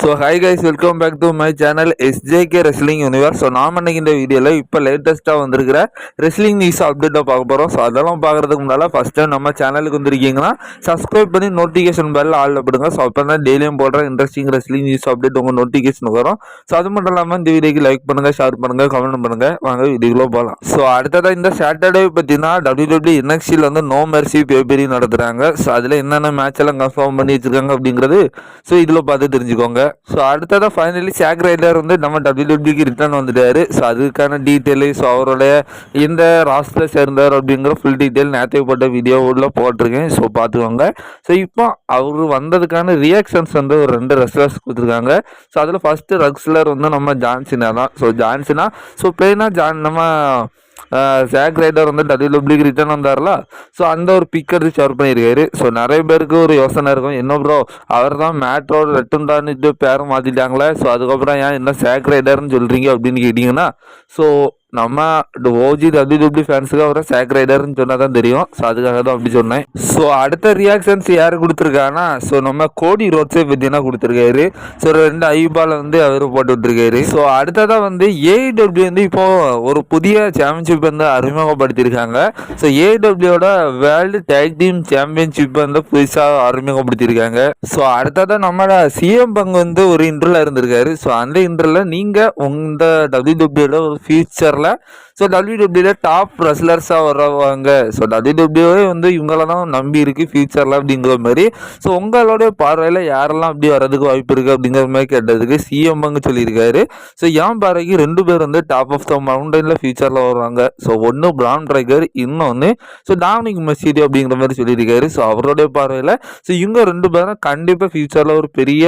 So hi guys welcome back to my channel SJK wrestling universe so நாம் இன்னைக்கு இந்த வீடியோவில் இப்போ லேட்டஸ்ட்டாக வந்திருக்கிற ரெஸ்லிங் நியூஸ் அப்டேட்டை பார்க்க போகிறோம் ஸோ அதெல்லாம் பார்க்குறதுக்கு முன்னால் ஃபஸ்ட் டைம் நம்ம சேனலுக்கு வந்திருக்கீங்கன்னா சப்ஸ்கிரைப் பண்ணி நோட்டிஃபிகேஷன் பெல் ஆல் அப்படிங்க ஸோ அப்போ தான் டெய்லியும் போடுற இன்ட்ரெஸ்டிங் ரெஸ்லிங் நியூஸ் அப்டேட் உங்கள் நோட்டிஃபிகேஷன் வரும். ஸோ அது மட்டும் இல்லாமல் இந்த வீடியோக்கு லைக் பண்ணுங்கள் ஷேர் பண்ணுங்கள் கமெண்ட் பண்ணுங்கள் வாங்க வீடியோக்குள்ளே போகலாம் ஸோ அடுத்ததாக இந்த சாட்டர்டே பார்த்தீங்கன்னா டபிள்யூடபிள்யூ என்எக்சியில் வந்து நோ மெர்சி பேபரி நடத்துகிறாங்க ஸோ அதில் என்னென்ன மேட்ச் எல்லாம் கன்ஃபார்ம் பண்ணி வச்சிருக்காங்க அப்படிங்கிறது ஸோ இதில் பார்த்து தெரிஞ்சுக்கோங்க. ஸோ அடுத்ததாக ஃபைனலி ஷாக் ரைடர் வந்து நம்ம டபிள்யூபிக்கு ரிட்டர்ன் வந்துட்டாரு. ஸோ அதுக்கான டீட்டெயிலு ஸோ அவருடைய இந்த ராஸ்டில் சேர்ந்தார் அப்படிங்கிற ஃபுல் டீட்டெயில் நேற்று போட்ட வீடியோ உள்ள போட்டிருக்கேன். ஸோ பார்த்துக்கோங்க. ஸோ இப்போ அவர் வந்ததுக்கான ரியாக்ஷன்ஸ் வந்து ஒரு ரெண்டு ரெஸ்லர்ஸ் கொடுத்துருக்காங்க. ஸோ அதில் ஃபஸ்ட்டு ரெஸ்லர் வந்து நம்ம ஜான்சினா தான். ஸோ ஜான்சினா ஸோ பிளெயினாக ஜான் நம்ம ஜாக் ரைடர் வந்து டபிள்யூபிள்யூக்கு ரிட்டர்ன் வந்தார்ல. ஸோ அந்த ஒரு பிக் எடுத்து ஷேர் பண்ணியிருக்காரு ஸோ நிறைய பேருக்கு ஒரு யோசனை இருக்கும். என்ன ப்ரோ அவர் தான் மேட்ரோட ரெட்டுண்டான்னு பேரை மாற்றிட்டாங்களே ஸோ அதுக்கப்புறம் ஏன் என்ன ஜாக் ரைடர்னு சொல்கிறீங்க அப்படின்னு கேட்டிங்கன்னா ஸோ நம்ம ஓஜி டபிள்யூ ஃபேன்ஸுக்கு அவரை சேக் ரைடர்னு சொன்னால் தான் தெரியும். ஸோ அதுக்காக தான் அப்படி சொன்னேன். ஸோ அடுத்த ரியாக்ஷன்ஸ் யார் கொடுத்துருக்காங்கன்னா ஸோ நம்ம கோடி ரோட்ஸே பற்றினா கொடுத்துருக்காரு. ஸோ ரெண்டு ஐபால் வந்து அவர் போட்டு விட்டுருக்காரு. ஸோ அடுத்ததாக வந்து ஏஐடபிள்யூ வந்து இப்போ ஒரு புதிய சாம்பியன்ஷிப் வந்து அறிமுகப்படுத்தியிருக்காங்க. ஸோ ஏஐடபிள்யூட வேர்ல்டு டேக் டீம் சாம்பியன்ஷிப் வந்து புதுசாக அறிமுகப்படுத்தியிருக்காங்க. ஸோ அடுத்ததாக நம்மளோட சிஎம் பங்கு வந்து ஒரு இன்டர்வில் இருந்திருக்காரு. ஸோ அந்த இன்டர்வில் நீங்கள் உங்கள் இந்த டபிள்யூடபிள்யூட ஒரு বাংলা ஸோ டபிள்யூடபிள்யூல டாப் ரெஸ்லர்ஸாக வர்றவங்க. ஸோ டபிள்யூடபிள்யூவே வந்து இவங்கள தான் நம்பி இருக்கு ஃபியூச்சரில் அப்படிங்கிற மாதிரி. ஸோ உங்களுடைய பார்வையில் யாரெல்லாம் அப்படி வர்றதுக்கு வாய்ப்பு இருக்குது அப்படிங்கிற மாதிரி கேட்டதுக்கு சிஎம்ங்க சொல்லியிருக்காரு. ஸோ ஏன் பாறைக்கு ரெண்டு பேர் வந்து டாப் ஆஃப் த மவுண்டனில் ஃபியூச்சரில் வருவாங்க ஸோ ஒன்று பிரான் ட்ரைகர் இன்னொன்று ஸோ டாமினிக் மெசீடி அப்படிங்கிற மாதிரி சொல்லியிருக்காரு. ஸோ அவருடைய பார்வையில் ஸோ இவங்க ரெண்டு பேரும் கண்டிப்பாக ஃபியூச்சரில் ஒரு பெரிய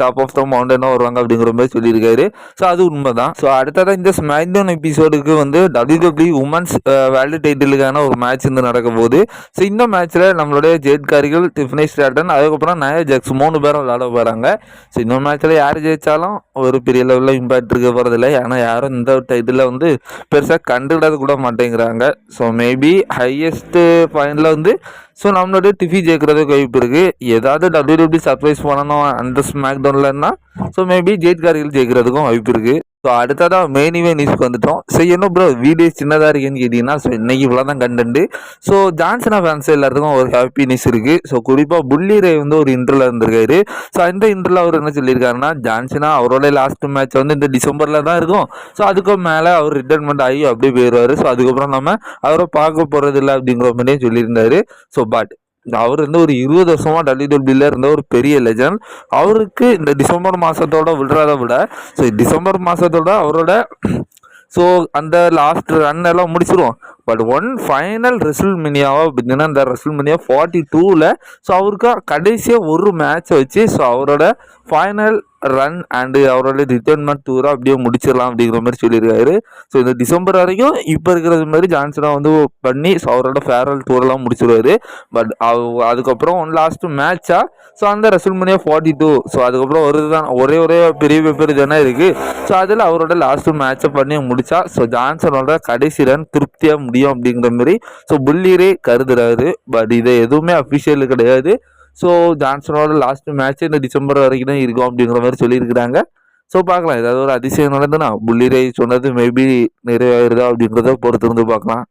டாப் ஆஃப் த மவுண்டனாக வருவாங்க அப்படிங்கிற மாதிரி சொல்லியிருக்காரு. ஸோ அது உண்மை தான் ஸோ அடுத்ததான் இந்த ஸ்மாக்டவுன் எபிசோடுக்கு வந்து வந்து டபிள்யூடபிள்யூ உமன்ஸ் வேர்ல்டு டைட்டிலுக்கான ஒரு மேட்ச் வந்து நடக்க போகுது. ஸோ இந்த மேட்ச்சில் நம்மளுடைய ஜெட்காரிகள் டிஃபினி ஸ்டாட்டன் அதுக்கப்புறம் நயா ஜெக்ஸ் மூணு பேரும் விளாட போகிறாங்க ஸோ இந்த மேட்ச்சில் யார் ஜெயிச்சாலும் ஒரு பெரிய லெவலில் இம்பாக்ட் இருக்க போகிறதில்ல ஏன்னா யாரும் இந்த டைட்டிலில் வந்து பெருசாக கண்டுக்கிடாது கூட மாட்டேங்கிறாங்க. ஸோ மேபி ஹையஸ்ட்டு பாயிண்டில் வந்து ஸோ நம்மளுடைய டிஃபி ஜெயிக்கிறதுக்கு வாய்ப்பு இருக்குது ஏதாவது டபிள்யூடபிள்யூ சர்ப்ரைஸ் பண்ணணும் அந்த ஸ்மாக் டவுன்லன்னா ஸோ மேபி ஜெயிட்காரிகள் ஜெயிக்கிறதுக்கும் வாய்ப்பு இருக்குது ஸோ அடுத்ததாக மெயின் இவன் நியூஸ்க்கு வந்துட்டோம். ஸோ என்ன ப்ரோ வீடியோ சின்னதாக இருக்குன்னு கேட்டிங்கன்னா ஸோ இன்றைக்கி இவ்வளோ தான் கண்டென்ட் ஸோ ஜான்சனா ஃபேன்ஸ் எல்லாத்துக்கும் ஒரு ஹாப்பி நியூஸ் இருக்குது ஸோ குறிப்பாக புள்ளி ரே வந்து ஒரு இன்டர்வில் இருந்திருக்காரு. ஸோ அந்த இன்டர்வில் அவர் என்ன சொல்லியிருக்காருன்னா ஜான்சனா அவரோட லாஸ்ட் மேட்ச் வந்து இந்த டிசம்பரில் தான் இருக்கும். ஸோ அதுக்கும் மேலே அவர் ரிட்டைர்மெண்ட் ஆகி அப்படியே போயிடுவார். ஸோ அதுக்கப்புறம் நம்ம அவரை பார்க்க போகிறது இல்லை அப்படிங்கிற மாதிரியே சொல்லியிருந்தாரு. ஸோ பட் அவர் வந்து ஒரு இருபது வருஷமாக டபிள்யூடபிள்யூல இருந்த ஒரு பெரிய லெஜண்ட் அவருக்கு இந்த டிசம்பர் மாதத்தோட விடுறத விட ஸோ டிசம்பர் மாதத்தோட அவரோட ஸோ அந்த லாஸ்ட் ரன் எல்லாம் முடிச்சிருவோம். பட் ஒன் ஃபைனல் ரெசில் மினியாவாக பார்த்தீங்கன்னா இந்த ரெசில் மினியா ஃபார்ட்டி டூவில் ஸோ அவருக்கு கடைசியாக ஒரு மேட்ச் வச்சு ஸோ அவரோட ஃபைனல் ரன் அண்டு அவரோட ரிட்டர்ன்மெண்ட் டூராக அப்படியே முடிச்சிடலாம் அப்படிங்கிற மாதிரி சொல்லியிருக்காரு. ஸோ இந்த டிசம்பர் வரைக்கும் இப்போ இருக்கிறது மாதிரி ஜான்சனாக வந்து பண்ணி ஸோ அவரோட ஃபேர்வெல் டூரெலாம் முடிச்சிடுவாரு பட் அதுக்கப்புறம் ஒன் லாஸ்ட் மேட்சாக ஸோ அந்த ரெசல்மனியா ஃபார்ட்டி டூ ஸோ அதுக்கப்புறம் ஒரு தான் ஒரே ஒரே பெரிய பேப்பர் தானே இருக்குது ஸோ அதில் அவரோட லாஸ்ட்டு மேட்சை பண்ணி முடிச்சா ஸோ ஜான்சனோட கடைசி ரன் திருப்தியாக முடியும் அப்படிங்கிற மாதிரி ஸோ புள்ளிரே கருதுறாரு. பட் இதை எதுவுமே அஃபிஷியல் கிடையாது. ஸோ ஜான்சனோட லாஸ்ட் மேட்ச் இந்த டிசம்பர் வரைக்கும் தான் இருக்கும் அப்படிங்கிற மாதிரி சொல்லியிருக்கிறாங்க. ஸோ பார்க்கலாம். ஏதாவது ஒரு அதிசயம் நடந்ததுன்னா புள்ளிரை சொன்னது மேபி நிறைவேறுதா அப்படிங்கிறத பொறுத்து இருந்து பார்க்கலாம்.